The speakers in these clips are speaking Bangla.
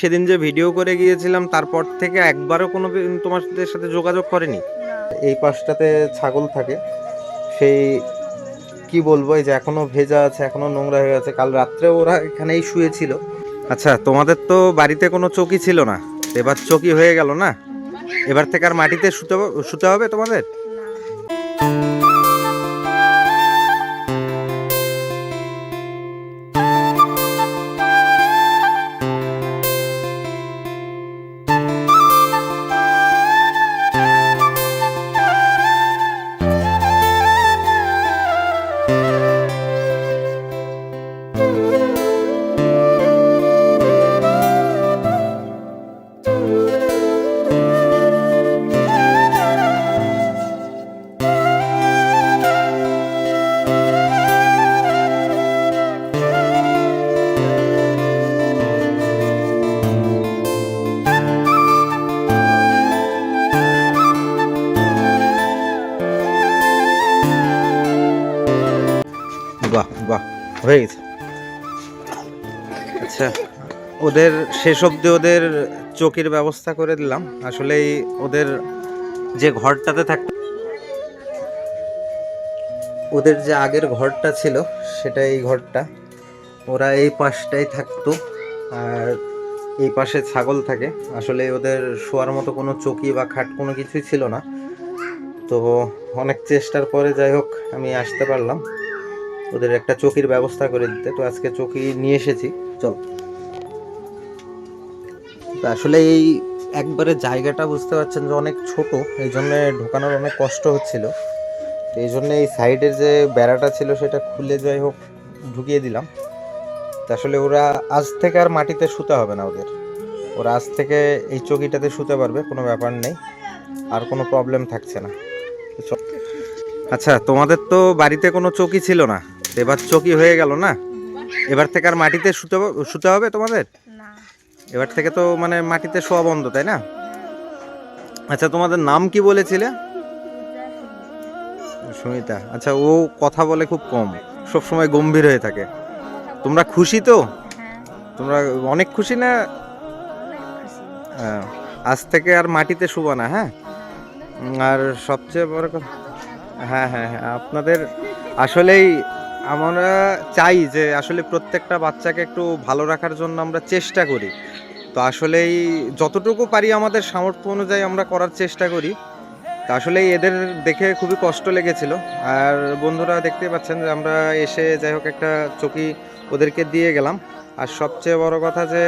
সেদিন যে ভিডিও করে গিয়েছিলাম তারপর থেকে একবারও কোনো দিন তোমাদের সাথে যোগাযোগ করেনি। এই পাশটাতে ছাগল থাকে। সেই কি বলব এই যে এখনও ভেজা আছে এখনও নোংরা হয়ে আছে। কাল রাত্রে ওরা এখানেই শুয়েছিল। আচ্ছা তোমাদের তো বাড়িতে কোনো চকি ছিল না। এবার চকি হয়ে গেল না? এবার থেকে আর মাটিতে শুতে হবে- শুতে হবে তোমাদের? হয়ে গেছে আচ্ছা ওদের শেষ অবধি ওদের চকির ব্যবস্থা করে দিলাম। আসলেই ওদের যে ঘরটাতে থাক ওদের যে আগের ঘরটা ছিল, সেটা এই ঘরটা। ওরা এই পাশটাই থাকতো, আর এই পাশে ছাগল থাকে। আসলে ওদের শোয়ার মতো কোনো চকি বা খাট কোনো কিছুই ছিল না। তো অনেক চেষ্টার পরে যাই হোক, আমি আসতে পারলাম। ওদের একটা চকির ব্যবস্থা করে দিতে। তো আজকে চকি নিয়ে এসেছি। চল। আসলে এই একবারে জায়গাটা বুঝতে পারছেন যে অনেক ছোট, এই জন্য ঢোকানোর অনেক কষ্ট হচ্ছিল। তো এই জন্য এই সাইডের যে বেড়াটা ছিল সেটা খুলে যাই হোক, ঢুকিয়ে দিলাম। তো আসলে ওরা আজ থেকে আর মাটিতে শুতে হবে না ওদের। ওরা আজ থেকে এই চকিটাতে শুতে পারবে, কোনো ব্যাপার নেই। আর কোনো প্রবলেম থাকছে না। আচ্ছা তোমাদের তো বাড়িতে কোনো চকি ছিল না? এবার চকি হয়ে গেল না? এবার থেকে আর মাটিতে শুতে হবে- শুতে হবে তোমাদের? এবার থেকে তো মানে মাটিতে শোয়া বন্ধ তাই না? আচ্ছা তোমাদের নাম কি বলেছিলে? সুমিতা। আচ্ছা ও কথা বলে খুব কম সব সময় গম্ভীর হয়ে থাকে। তোমরা খুশি তো? তোমরা অনেক খুশি না? হ্যাঁ, আজ থেকে আর মাটিতে শুবা না হ্যাঁ? আর সবচেয়ে বড় কথা হ্যাঁ হ্যাঁ হ্যাঁ আপনাদের আসলেই আমরা চাই যে আসলে প্রত্যেকটা বাচ্চাকে একটু ভালো রাখার জন্য আমরা চেষ্টা করি। তো আসলেই যতটুকু পারি আমাদের সামর্থ্য অনুযায়ী আমরা করার চেষ্টা করি। তা আসলে এদের দেখে খুবই কষ্ট লেগেছিল। আর বন্ধুরা দেখতে পাচ্ছেন যে আমরা এসে যাই হোক একটা চকি ওদেরকে দিয়ে গেলাম। আর সবচেয়ে বড় কথা যে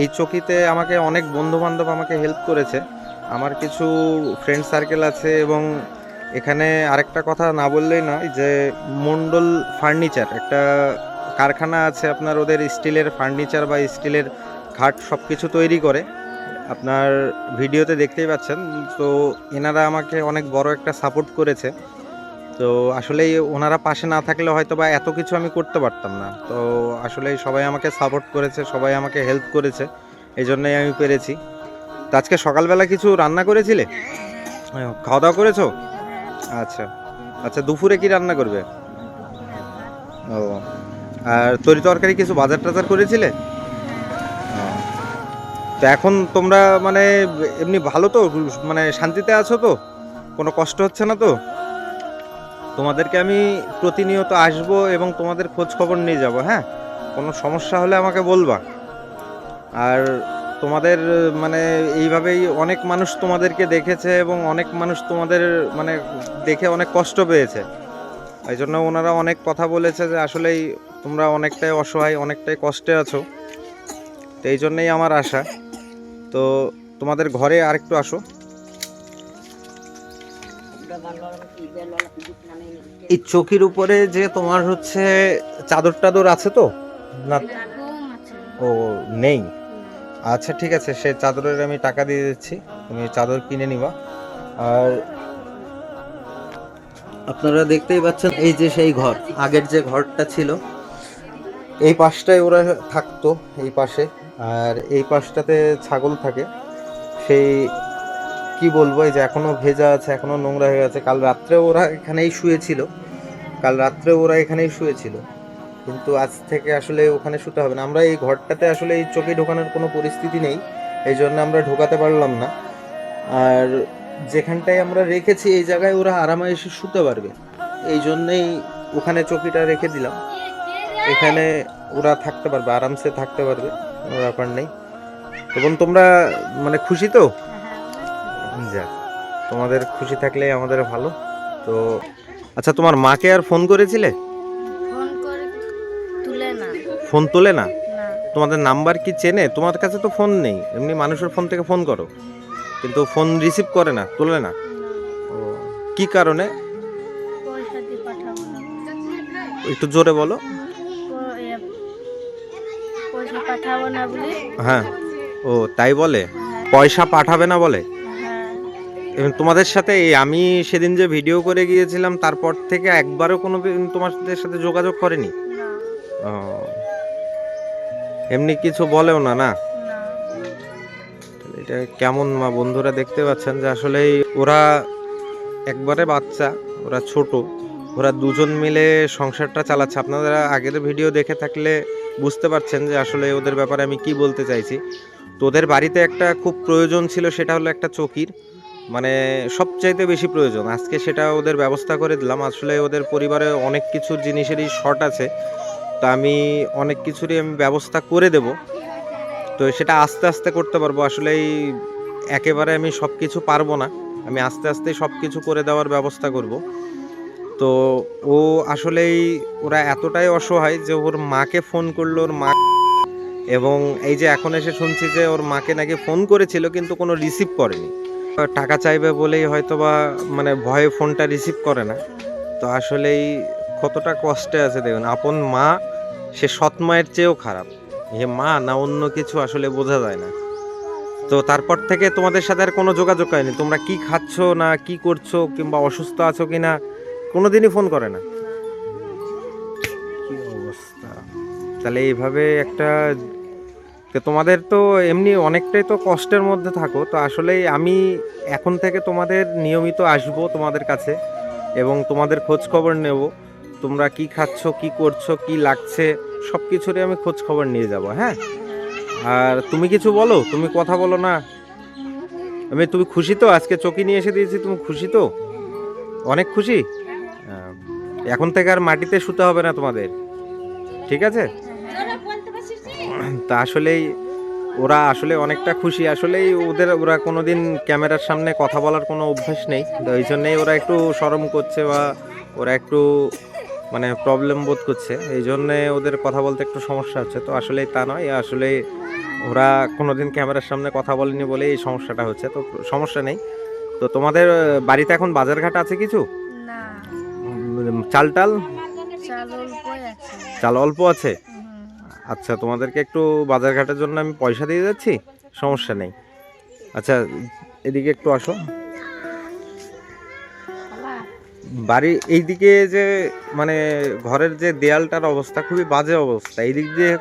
এই চকিতে আমাকে অনেক বন্ধু বান্ধব আমাকে হেল্প করেছে। আমার কিছু ফ্রেন্ড সার্কেল আছে এবং এখানে আরেকটা কথা না বললেই নয় যে মন্ডল ফার্নিচার, একটা কারখানা আছে আপনার ওদের স্টিলের ফার্নিচার বা স্টিলের খাট সব কিছু তৈরি করে। আপনার ভিডিওতে দেখতেই পাচ্ছেন, তো এনারা আমাকে অনেক বড় একটা সাপোর্ট করেছে। তো আসলেই ওনারা পাশে না থাকলে হয়তো বা এত কিছু আমি করতে পারতাম না। তো আসলেই সবাই আমাকে সাপোর্ট করেছে, সবাই আমাকে হেল্প করেছে এই জন্যই আমি পেরেছি। তো আজকে সকালবেলা কিছু রান্না করেছিলে? খাওয়া দাওয়া করেছ? আচ্ছা। আচ্ছা দুপুরে কি রান্না করবে? ও। আর তরি তরকারি কিছু বাজার টাজার করেছিলে? তো এখন তোমরা মানে এমনি ভালো তো? মানে শান্তিতে আছো তো? কোনো কষ্ট হচ্ছে না তো? তোমাদেরকে আমি প্রতিনিয়ত আসব এবং তোমাদের খোঁজ খবর নিয়ে যাব হ্যাঁ? কোনো সমস্যা হলে আমাকে বলবা। আর তোমাদের মানে এইভাবেই অনেক মানুষ তোমাদেরকে দেখেছে এবং অনেক মানুষ তোমাদের মানে দেখে অনেক কষ্ট পেয়েছে। এই জন্য ওনারা অনেক কথা বলেছে যে আসলেই তোমরা অনেকটাই অসহায় অনেকটাই কষ্টে আছো। তো এই জন্যই আমার আশা। তো তোমাদের ঘরে আরেকটু আসো। এই চোখের উপরে যে তোমার হচ্ছে চাদর টাদর আছে তো? না? ও নেই। আচ্ছা ঠিক আছে, সে চাদরের আমি টাকা দিয়ে দিচ্ছি। তুমি চাদর কিনে নিবা। আর আপনারা দেখতেই পাচ্ছেন, এই যে সেই ঘর, আগের যে ঘরটা ছিল, এই পাশটায় ওরা থাকতো, এই পাশে। আর এই পাশটাতে ছাগল থাকে। সেই, কি বলব, এই যে এখনও ভেজা আছে, এখনও নোংরা হয়ে আছে কাল রাত্রে ওরা এখানেই শুয়েছিল। কাল রাত্রে ওরা এখানেই শুয়েছিল। কিন্তু আজ থেকে আসলে ওখানে শুতে হবে না। আমরা এই ঘরটাতে আসলে এই চোখে ঢোকানোর কোনো পরিস্থিতি নেই, এই জন্য আমরা ঢোকাতে পারলাম না। আর যেখানটায় আমরা রেখেছি, এই জায়গায় ওরা আরামে এসে শুতে পারবে। এই জন্যেই ওখানে চকিটা রেখে দিলাম। এখানে ওরা থাকতে পারবে, আরামসে থাকতে পারবে, কোনো ব্যাপার নেই। এবং তোমরা মানে খুশি তো? যাক, তোমাদের খুশি থাকলে আমাদের ভালো। তো আচ্ছা তোমার মাকে আর ফোন করেছিলে? ফোন তোলে না? তোমাদের নাম্বার কি চেনে? তোমার কাছে তো ফোন নেই। এমনি মানুষের ফোন থেকে ফোন করো। কিন্তু ফোন রিসিভ করে না তোলে না। কি কারণে? একটু জোরে বলো। হ্যাঁ। ও তাই বলে? পয়সা পাঠাবে না বলে? হ্যাঁ। তোমাদের সাথে আমি সেদিন যে ভিডিও করে গিয়েছিলাম তারপর থেকে একবারও কোনো দিন তোমাদের সাথে যোগাযোগ করেনি? না। ও, এমনি কিছু বলেও না না? এটা কেমন মা বন্ধুরা দেখতে পাচ্ছেন যে আসলে ওরা একবারে বাচ্চা ওরা ছোট ওরা দুজন মিলে সংসারটা চালাচ্ছে। আপনারা আগের ভিডিও দেখে থাকলে বুঝতে পারছেন যে আসলে ওদের ব্যাপারে আমি কি বলতে চাইছি। তো ওদের বাড়িতে একটা খুব প্রয়োজন ছিল সেটা হলো একটা চকির। মানে সবচাইতে বেশি প্রয়োজন। আজকে সেটা ওদের ব্যবস্থা করে দিলাম। আসলে ওদের পরিবারে অনেক কিছুর জিনিসেরই শর্ট আছে। তো আমি অনেক কিছুরই আমি ব্যবস্থা করে দেব। তো সেটা আস্তে আস্তে করতে পারব। আসলে এই একেবারে আমি সব কিছু পারব না। আমি আস্তে আস্তে সব কিছু করে দেওয়ার ব্যবস্থা করব। তো ও আসলেই ওরা এতটাই অসহায় যে ওর মাকে ফোন করল, ওর মা এবং এই যে এখন এসে শুনছি যে ওর মাকে নাকি ফোন করেছিল কিন্তু কোনো রিসিভ করেনি। টাকা চাইবে বলেই হয়তো বা মানে ভয়ে ফোনটা রিসিভ করে না। তো আসলেই কতটা কষ্টে আছে দেখুন। আপন মা, সে সৎ মায়ের চেয়েও খারাপ। এ মা না অন্য কিছু আসলে বোঝা যায় না। তো তারপর থেকে তোমাদের সাথে আর কোনো যোগাযোগ হয়নি। তোমরা কি খাচ্ছ না কি করছ কিংবা অসুস্থ আছো কি না কোনোদিনই ফোন করে না। অবস্থা? তাহলে এইভাবে একটা তোমাদের তো এমনি অনেকটাই তো কষ্টের মধ্যে থাকো। তো আসলেই আমি এখন থেকে তোমাদের নিয়মিত আসব তোমাদের কাছে এবং তোমাদের খোঁজ খবর নেব। তোমরা কি খাচ্ছ, কি করছ, কি লাগছে সব কিছুরই আমি খোঁজ খবর নিয়ে যাব হ্যাঁ? আর তুমি কিছু বলো, তুমি কথা বলো না। আমি, তুমি খুশি তো? আজকে চকি নিয়ে এসে দিয়েছি, তুমি খুশি তো? অনেক খুশি? এখন থেকে আর মাটিতে শুতে হবে না তোমাদের। ঠিক আছে? তা আসলেই ওরা আসলে অনেকটা খুশি। আসলেই ওদের, ওরা কোনো দিন ক্যামেরার সামনে কথা বলার কোনো অভ্যাস নেই। তো এই জন্যেই ওরা একটু শরম করছে বা ওরা একটু মানে প্রবলেম বোধ করছে। এই জন্যে ওদের কথা বলতে একটু সমস্যা হচ্ছে। তো আসলেই তা নয় আসলে ওরা কোনোদিন ক্যামেরার সামনে কথা বলেনি বলে এই সমস্যাটা হচ্ছে। তো সমস্যা নেই। তো তোমাদের বাড়িতে এখন বাজারঘাট আছে কিছু? চাল টাল? চাল অল্প আছে? আচ্ছা তোমাদেরকে একটু বাজারঘাটের জন্য আমি পয়সা দিয়ে যাচ্ছি? সমস্যা নেই। আচ্ছা এদিকে একটু আসো। বাড়ি এইদিকে যে মানে ঘরের যে দেয়ালটার অবস্থা, খুবই বাজে অবস্থা। এই দিক দিয়ে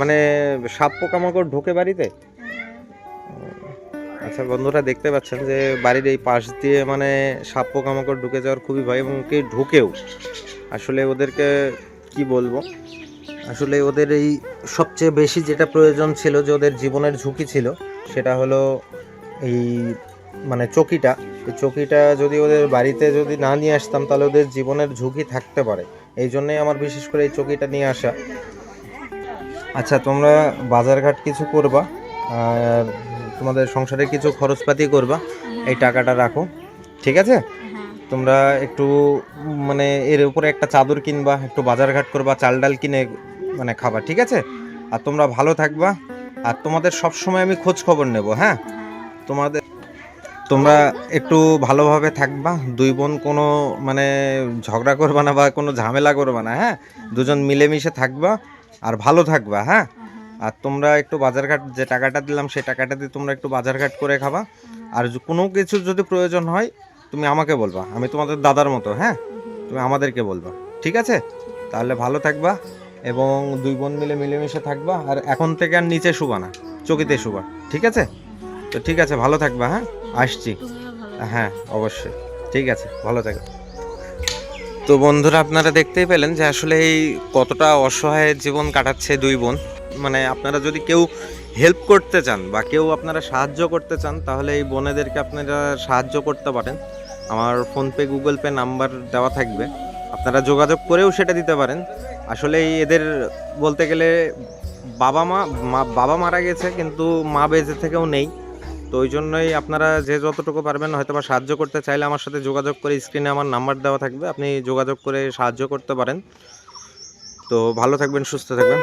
মানে সাপ পোকামাকড় ঢোকে বাড়িতে? আচ্ছা বন্ধুরা, দেখতে পাচ্ছেন যে বাড়ির এই পাশ দিয়ে মানে সাপ পোকামাকড় ঢুকে যাওয়ার খুবই ভয় এবং কে ঢুকেও? আসলে ওদেরকে কি বলব? আসলে ওদের এই সবচেয়ে বেশি যেটা প্রয়োজন ছিল যে ওদের জীবনের ঝুঁকি ছিল, সেটা হলো এই মানে চকিটা চকিটা যদি ওদের বাড়িতে যদি না নিয়ে আসতাম, তাহলে ওদের জীবনের ঝুঁকি থাকতে পারে। এই জন্যই আমার বিশেষ করে এই চকিটা নিয়ে আসা। আচ্ছা তোমরা বাজারঘাট কিছু করবা, আর তোমাদের সংসারে কিছু খরচপাতি করবা, এই টাকাটা রাখো, ঠিক আছে? তোমরা একটু মানে এর উপরে একটা চাদর কিনবা, একটু বাজারঘাট করবা, চাল ডাল কিনে মানে খাবা, ঠিক আছে? আর তোমরা ভালো থাকবা, আর তোমাদের সব সময় আমি খোঁজ খবর নেব হ্যাঁ? তোমাদের তোমরা একটু ভালোভাবে থাকবা, দুই বোন কোনো মানে ঝগড়া করবা না বা কোনো ঝামেলা করবা না হ্যাঁ? দুজন মিলেমিশে থাকবা আর ভালো থাকবা হ্যাঁ? আর তোমরা একটু বাজারঘাট যে টাকাটা দিলাম, সেই টাকাটা দিয়ে তোমরা একটু বাজারঘাট করে খাবা। আর কোনো কিছু যদি প্রয়োজন হয়, তুমি আমাকে বলবা, আমি তোমাদের দাদার মতো হ্যাঁ? তুমি আমাদেরকে বলবা, ঠিক আছে? তাহলে ভালো থাকবা এবং দুই বোন মিলে মিলেমিশে থাকবা, আর এখন থেকে আর নিচে শুবা না, চকিতে শুবা, ঠিক আছে? তো ঠিক আছে ভালো থাকবা হ্যাঁ? আসছি। হ্যাঁ অবশ্যই। ঠিক আছে ভালো থাকো। তো বন্ধুরা আপনারা দেখতেই পেলেন যে আসলে এই কতটা অসহায় জীবন কাটাচ্ছে দুই বোন। মানে আপনারা যদি কেউ হেল্প করতে চান বা কেউ আপনারা সাহায্য করতে চান তাহলে এই বোনেদেরকে আপনারা সাহায্য করতে পারেন। আমার ফোনপে গুগল পে নাম্বার দেওয়া থাকবে। আপনারা যোগাযোগ করেও সেটা দিতে পারেন। আসলে এদের বলতে গেলে বাবা মা মা- বাবা মারা গেছে কিন্তু মা বেঁচে থেকেও নেই। তো ওই জন্যই আপনারা যে যতটুকু পারবেন হয়তো বা সাহায্য করতে চাইলে আমার সাথে যোগাযোগ করে স্ক্রিনে আমার নাম্বার দেওয়া থাকবে। আপনি যোগাযোগ করে সাহায্য করতে পারেন। তো ভালো থাকবেন, সুস্থ থাকবেন।